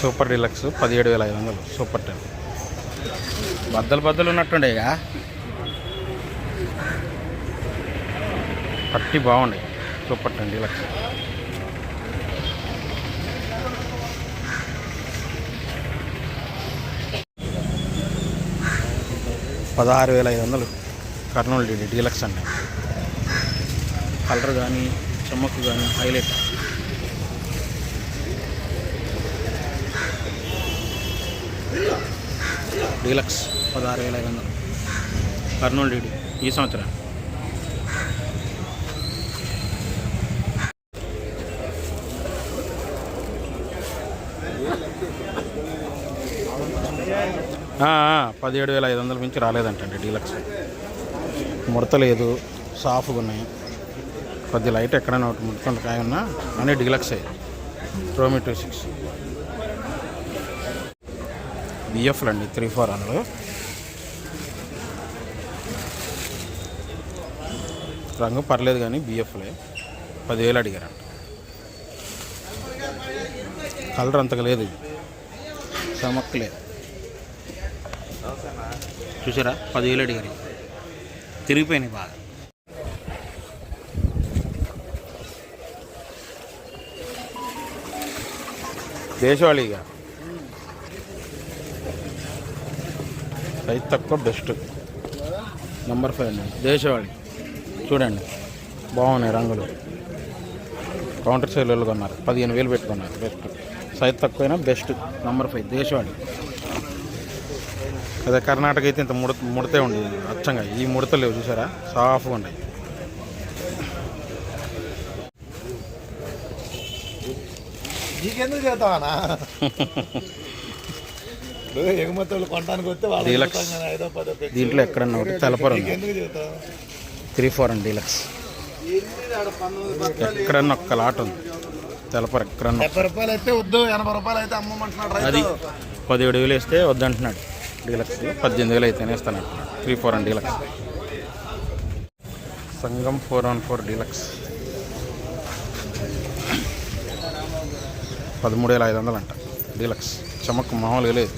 Super deluxe పదిహేడు వేల ఐదు వందలు. Super ten. బద్దలు బద్దలు ఉన్నట్టుండే ఇక. పట్టి బాగుండే. Super ten deluxe. పదహారు వేల ఐదు వందలు. కర్నూలు డీ డీలక్స్ అండి కలర్ కానీ చెమ్మకు కానీ హైలైట్. డీలక్స్ పదహారు వేల ఐదు వందలు. కర్నూలు డీడీ ఈ సంవత్సరం. పదిహేడు వేల ఐదు వందల మించి రాలేదంటండి డీలక్స్. ముడత లేదు సాఫ్గా ఉన్నాయి. కొద్ది లైట్ ఎక్కడైనా ఒకటి ముడుతుంది కాయ ఉన్నా అన్నీ అయ్యి రోమి టూ సిక్స్ బిఎఫ్లు అండి త్రీ ఫోర్ అందులో రంగు పర్లేదు కానీ బిఎఫ్లే పదివేలు అడిగారంట కలర్ అంతగా లేదు ఇది. చూసారా? పదివేలు అడిగారు. తిరిగిపోయినాయి బాగా. దేశవాళీగా. సైజ్ తక్కువ బెస్ట్. నెంబర్ ఫైవ్ అండి. దేశవాళి. చూడండి. బాగున్నాయి రంగులు. కౌంటర్ సేల్లో కొన్నారు. పదిహేను వేలు పెట్టుకున్నారు. బెస్ట్ సైజ్ తక్కువైనా బెస్ట్ నెంబర్ ఫైవ్ దేశవాళి. అదే కర్ణాటక అయితే ఇంత ముడత ముడతే ఉండేది. అచ్చంగా. ఈ ముడత లేవు చూసారా? సాఫ్గా ఉన్నాయి. నీకెందుకు చేస్తావనా ఇప్పుడు ఎగుమతి వాళ్ళు కొనడానికి వస్తే వాళ్ళు ఐదో పదో. దీంట్లో ఎక్కడన్నా ఒకటి తెలపరు చేస్తావు? త్రీ ఫోర్ అండి డీలక్స్ ఎక్కడన్నా ఒక్క లాట్ ఉంది. తెలపరు ఎక్కడన్నా డెబ్బై రూపాయలు అయితే వద్దు ఎనభై రూపాయలు అయితే అమ్మమంటున్నాడు అది పదిహేడు వేలు వేస్తే వద్దంటున్నాడు. డీలక్స్ పద్దెనిమిది వేలు అయితేనే ఇస్తాను అంటున్నాడు త్రీ ఫోర్ అండి deluxe Sangam four one four deluxe పదమూడు వేల ఐదు వందలు అంట డీలక్స్. చమక్కు మామూలుగా లేదు.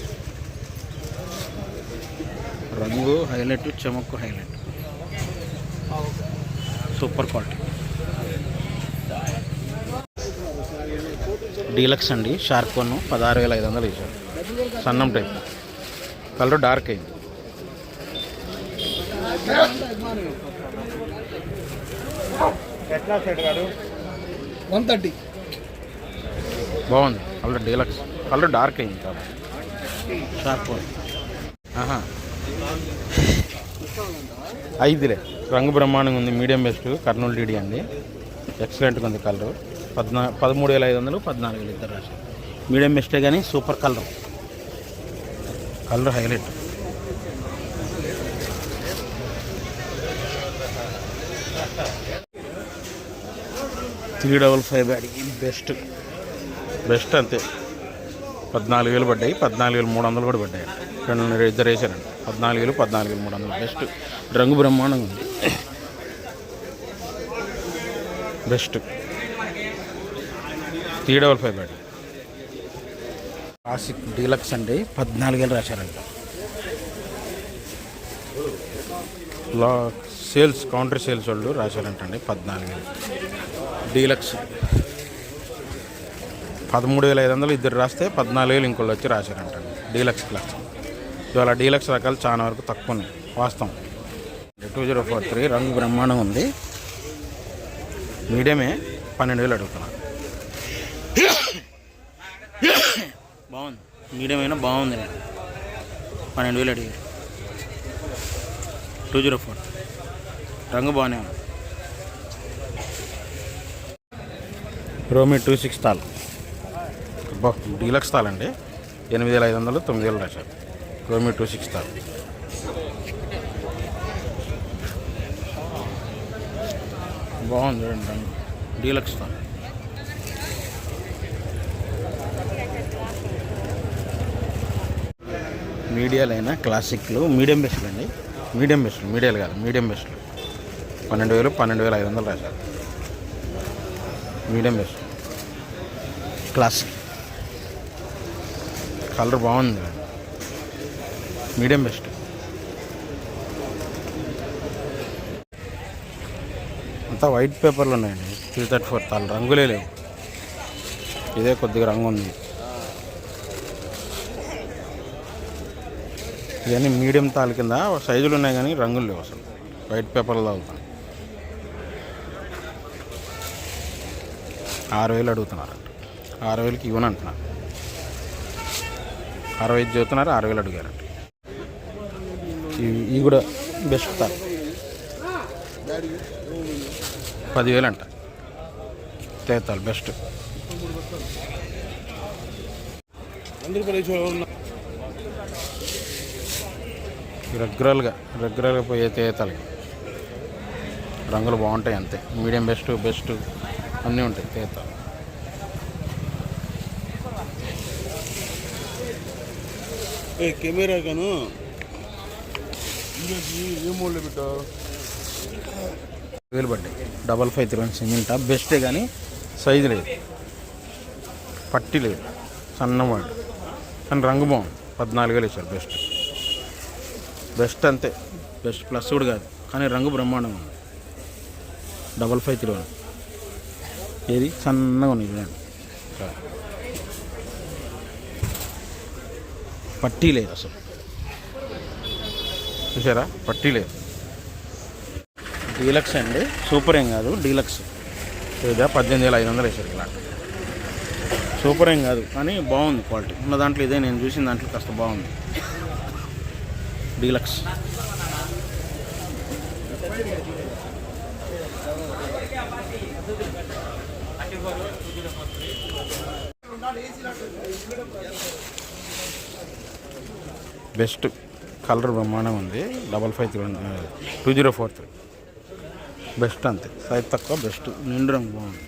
రంగు హైలైట్ చమక్కు హైలైట్. Super quality. డీలక్స్ అండి. షార్క్ వన్ పదహారు వేల ఐదు వందలు ఇచ్చారు. సన్నం టైప్. కలర్ డార్క్ అయింది. ఎట్లా సెట్ గారు? One thirty. బాగుంది. Colour deluxe. కలర్ డార్క్ అయింది. కాబట్టి షార్ప్ ఐదులే. రంగు బ్రహ్మాండంగా ఉంది. Medium best. కర్నూలు డీడీ అండి. ఎక్సలెంట్గా ఉంది కలర్. పద్నా పదమూడు వేల ఐదు వందలు పద్నాలుగు వేలు ఇద్దరు రాశారు. మీడియం బెస్టే కానీ super colour. Colour highlight. Three double five bad. Best. Best అంతే. పద్నాలుగు వేలు పడ్డాయి పద్నాలుగు వేలు మూడు వందలు కూడా పడ్డాయి. రెండు ఇద్దరు వేసారండి పద్నాలుగు వేలు పద్నాలుగు వేలు మూడు వందలు. బెస్ట్. రంగు బ్రహ్మాండంగా ఉంది. Best. Three double five bad classic deluxe అండి. పద్నాలుగు వేలు రాశారంట. లా సేల్స్ కౌంటర్ సేల్స్ వాళ్ళు రాశారంటండి. పద్నాలుగు వేలు. డీలక్స్. పదమూడు వేల ఐదు వందలు ఇద్దరు రాస్తే పద్నాలుగు వేలు ఇంకోళ్ళు వచ్చి రాశారంట. డీలక్స్ క్లాస్ ఇవాళ డీలక్స్ రకాలు చాలా వరకు తక్కువ ఉన్నాయి వాస్తవం. టూ జీరో ఫోర్ త్రీ రంగు బ్రహ్మాండం ఉంది. మీడియమే పన్నెండు వేలు అడుగుతున్నాను బాగుంది. మీడియం అయినా బాగుంది నేను పన్నెండు వేలు అడిగారు టూ జీరో ఫోర్. రంగు బాగానే ఉంది. రోమి టూ సిక్స్ తాలు. అబ్బా డీలక్స్ తాల్ అండి. ఎనిమిది వేల ఐదు వందలు తొమ్మిది వేలు రాశారు రోమి టూ సిక్స్ తాల్ బాగుంది చూడండి డీలక్స్ తాల్ మీడియాలైనా క్లాసిక్లు మీడియం బెస్ట్లు అండి. మీడియం బెస్ట్లు మీడియాలు కాదు మీడియం బెస్ట్లు. పన్నెండు వేలు పన్నెండు వేల ఐదు వందలు రాశారు. Medium best. క్లాసిక్. కలర్ బాగుంది. Medium best. అంతా వైట్ పేపర్లు ఉన్నాయండి. త్రీ థర్టీ ఫోర్ తాళ్ళు రంగులే లేవు. ఇదే కొద్దిగా రంగు ఉంది. ఇవన్నీ మీడియం తాళ్ళ కింద సైజులు ఉన్నాయి కానీ రంగులు లేవు అసలు. వైట్ పేపర్లు తాగుతాను. ఆరు వేలు అడుగుతున్నారంట ఆరు వేలకి ఇవ్వను అంటున్నారు. అరవై ఐదు చదువుతున్నారు ఆరు వేలు అడిగారంట ఇవి ఇవి కూడా బెస్ట్ తాల్ పదివేలు అంట. తేతాలు బెస్ట్. రెగ్యురల్గా రెగ్యులర్గా రెగ్యులర్గా పోయే తేతాలు. రంగులు బాగుంటాయి అంతే. మీడియం బెస్ట్ బెస్ట్ అన్నీ ఉంటాయి తేతాలు. కెమెరా గాను? ఏ మూడు పెట్టావు వేలు పడ్డాయి double five three one single top బెస్టే కానీ సైజు లేదు. పట్టి లేదు. సన్నవాడు కానీ రంగు బాగుంది. పద్నాలుగు వేలు ఇచ్చారు బెస్ట్. బెస్ట్ అంతే. బెస్ట్ ప్లస్ కూడా కాదు. కానీ రంగు బ్రహ్మాండంగా ఉంది. డబల్ ఫైవ్ త్రీ వన్ ఏది? సన్నగా ఉంది. చూడండి చాలు. పట్టీ లేదు అసలు. చూసారా? పట్టీ లేదు. డీలక్స్ అండి. సూపర్ ఏం కాదు డీలక్స్. ఇదా పద్దెనిమిది వేల ఐదు వందలు వేసారు ఇలాంటి సూపర్ ఏం కాదు కానీ బాగుంది క్వాలిటీ. ఉన్న దాంట్లో ఇదే నేను చూసిన దాంట్లో కాస్త బాగుంది. డీలక్స్. బెస్ట్ కలర్ బ్రహ్మాండం ఉంది. Double five three two zero four three. Best అంతే. సైజ్ తక్కువ బెస్ట్. నిండు రంగు బాగుంది.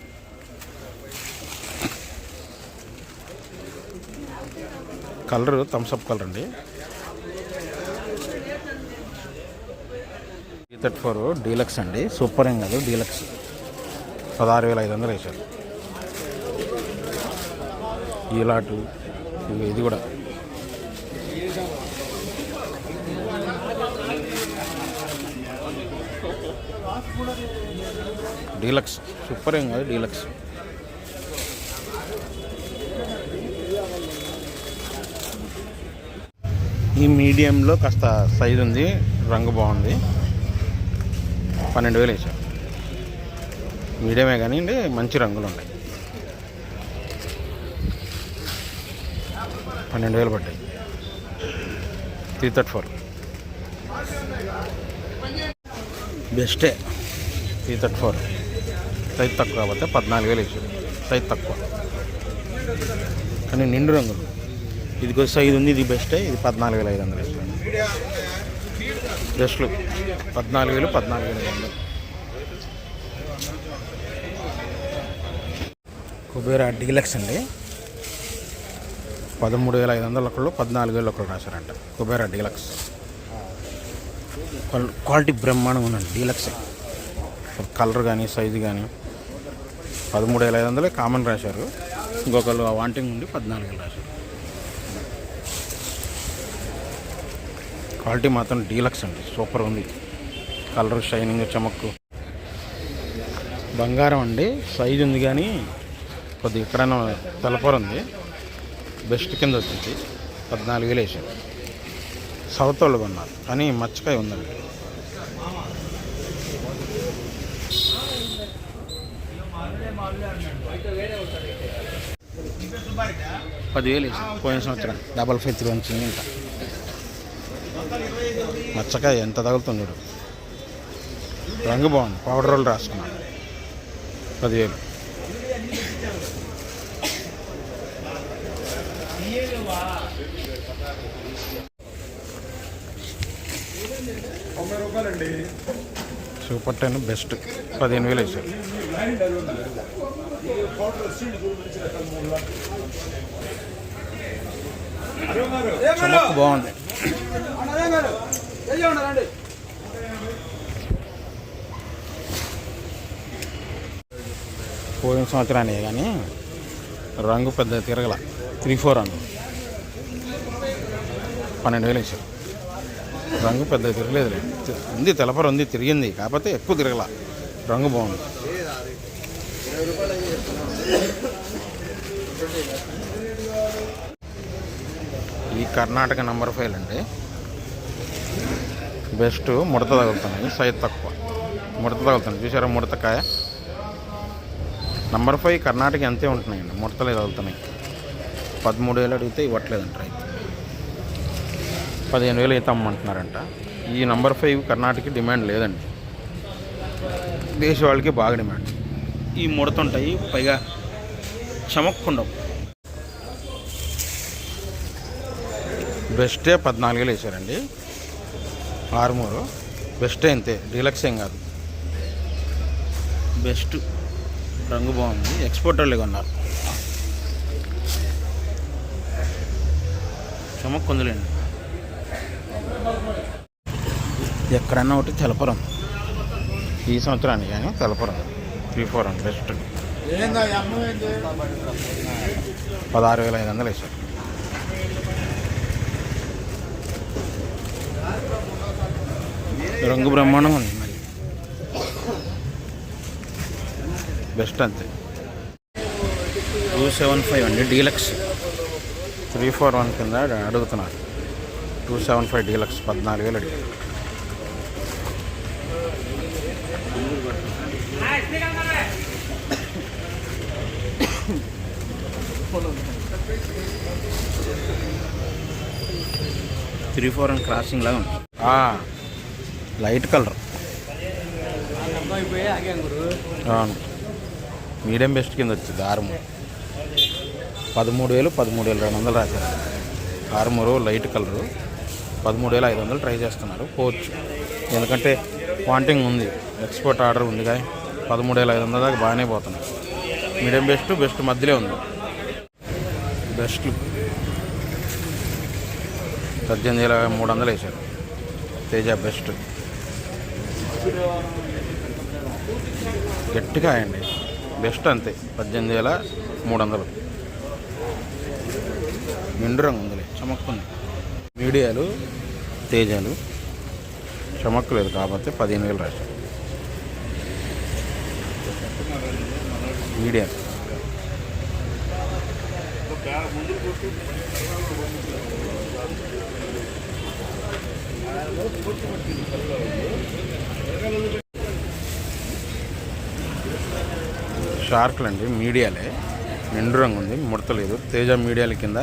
కలర్ థమ్స్అప్ కలర్ అండి. థర్టీ ఫోర్ డీలక్స్ అండి. సూపర్ ఏం కాదు డీలక్స్. పదహారు వేల ఐదు వందలు వేశారు. ఈ లాటు ఇది కూడా. డీలక్స్. సూపర్ ఏం కాదు డీలక్స్. ఈ మీడియంలో కాస్త సైజ్ ఉంది రంగు బాగుంది. పన్నెండు వేలు వేసాం మీడియమే కానీ మంచి రంగులు ఉన్నాయి పన్నెండు వేలు పడ్డాయి. Three thirty four. బెస్టే. Three thirty four size తక్కువ కాబట్టి పద్నాలుగు వేలు వేసాడు సైజ్ తక్కువ. కానీ నిండు రంగులు ఇది కొంచెం సైజ్ ఉంది ఇది బెస్టే ఇది పద్నాలుగు వేల ఐదు వందలు వేసాడు బెస్ట్లు పద్నాలుగు వేలు పద్నాలుగు వేల ఐదు వందలు. కుబేరా డీలక్స్ అండి. పదమూడు వేల ఐదు వందల ఒకళ్ళు పద్నాలుగు వేలు ఒకళ్ళు రాశారంట. కుబేరా డీలక్స్. క్వాలిటీ బ్రహ్మాండంగా ఉందండి డీలక్స్. కలర్ కానీ సైజు కానీ పదమూడు వేల ఐదు వందలు కామన్ రాశారు. ఇంకొకళ్ళు వాంటింగ్ ఉండి పద్నాలుగు వేలు రాశారు. క్వాలిటీ మాత్రం డీలక్స్ అండి సూపర్ ఉంది. కలర్ షైనింగ్ చమక్కు. బంగారం అండి సైజు ఉంది కానీ కొద్దిగా ఎక్కడైనా తెలపరు ఉంది. బెస్ట్ కింద వచ్చింది పద్నాలుగు వేలు వేసారు. సౌత్ వాళ్ళు కొన్నారు. కానీ మచ్చకాయ ఉందండి. పదివేలు పోయిన సంవత్సరం డబల్ ఫైవ్ త్రీ వచ్చింది ఇంత. మచ్చకాయ ఎంత తగులుతుంది రంగు బాగుంది. పౌడర్ రోల్ రాసుకున్నాను. పదివేలు. Super ten best. పదిహేను వేలు వేసారు. బాగుంది. పోయిన సంవత్సరానికి కానీ రంగు పెద్ద తిరగల. త్రీ ఫోర్ అన్న. పన్నెండు వేలు వేసారు. రంగు పెద్ద తిరగలేదు ఉంది తెలపర ఉంది తిరిగింది. కాకపోతే ఎక్కువ తిరగల. రంగు బాగుంది. ఈ కర్ణాటక నంబర్ ఫైవ్ అండి బెస్ట్ ముడత తగులుతున్నాయి సైజ్ తక్కువ. ముడత తగులుతున్నాయి. చూసారా ముడతకాయ? నంబర్ ఫైవ్ కర్ణాటక అంతే ఉంటున్నాయండి? ముడతలే తగులుతున్నాయి. పదమూడు వేలు అడిగితే ఇవ్వట్లేదంటారు రైతు. పదిహేను వేలు అయితే అమ్మంటున్నారంట. ఈ నంబర్ ఫైవ్ కర్ణాటక డిమాండ్ లేదండి. దేశ వాళ్ళకి బాగా డిమాండ్. ఈ ముడతుంటాయి పైగా చమక్కుండవు. బెస్టే పద్నాలుగు వేలు వేసారండి ఆరుమూరు. బెస్టే అంతే డీలక్స్ ఏం కాదు. బెస్ట్. రంగు బాగుంది ఎక్స్పోర్ట్ వాళ్ళు కొన్నారు. చమక్కుందిలేండి. ఎక్కడన్నా ఒకటి తెలపరం. ఈ సంవత్సరానికి కానీ తెలపరం. త్రీ ఫోర్ అండి బెస్ట్. పదహారు వేల ఐదు వందలు వేసారు రంగు బ్రహ్మాండం ఉంది మరి. బెస్ట్ అంతే. టూ సెవెన్ ఫైవ్ అండి డీలక్స్. త్రీ ఫోర్ వన్ కింద అడుగుతున్నారు. టూ సెవెన్ ఫైవ్ డీలక్స్ పద్నాలుగు వేలు అడిగారు. త్రీ ఫోర్ అండ్ క్రాసింగ్ లాగా ఉంది. Light colour. అవును. మీడియం బెస్ట్ కింద వచ్చింది ఆరుమూరు పదమూడు వేలు పదమూడు వేలు రెండు వందలు రాశారు. ఆరుమూరు లైట్ కలరు. పదమూడు వేల ఐదు వందలు ట్రై చేస్తున్నారు. పోవచ్చు ఎందుకంటే వాంటింగ్ ఉంది. ఎక్స్పోర్ట్ ఆర్డర్ ఉంది కానీ పదమూడు వేల ఐదు వందల దాకా బాగానే పోతున్నాయి. మీడియం బెస్ట్ బెస్ట్ మధ్యలో ఉంది. బెస్ట్. పద్దెనిమిది వేల మూడు వందలు వేశారు. తేజ బెస్ట్. గట్టిగా అండి బెస్ట్ అంతే. పద్దెనిమిది వేల మూడు వందలు నిండు రంగు ఉందిలే. చమక్కుంది మీడియాలు తేజాలు చమక్కు లేదు కాకపోతే పదిహేను వేలు రాశారు. మీడియా. షార్క్లు అండి మీడియాలే. నిండు రంగు ఉంది ముడతలేదు తేజ మీడియాల కింద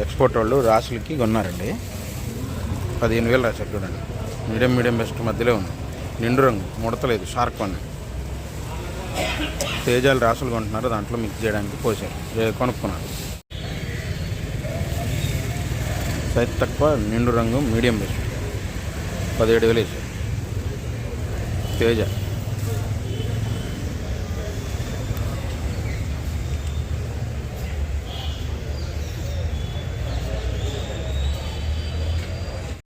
ఎక్స్పోర్ట్ వాళ్ళు రాసులకి కొన్నారండి. పదిహేను వేలు రాశారు చూడండి. మీడియం మీడియం బెస్ట్ మధ్యలో ఉంది. నిండు రంగు ముడతలేదు షార్క్ వన్. తేజాలు రాసులు కొంటున్నారు దాంట్లో మిక్స్ చేయడానికి పోసారు. కొనుక్కున్నారు. సైజ్ తక్కువ నిండు రంగు మీడియం బెస్ట్. పదిహేడు వేలు వేసారు. తేజ.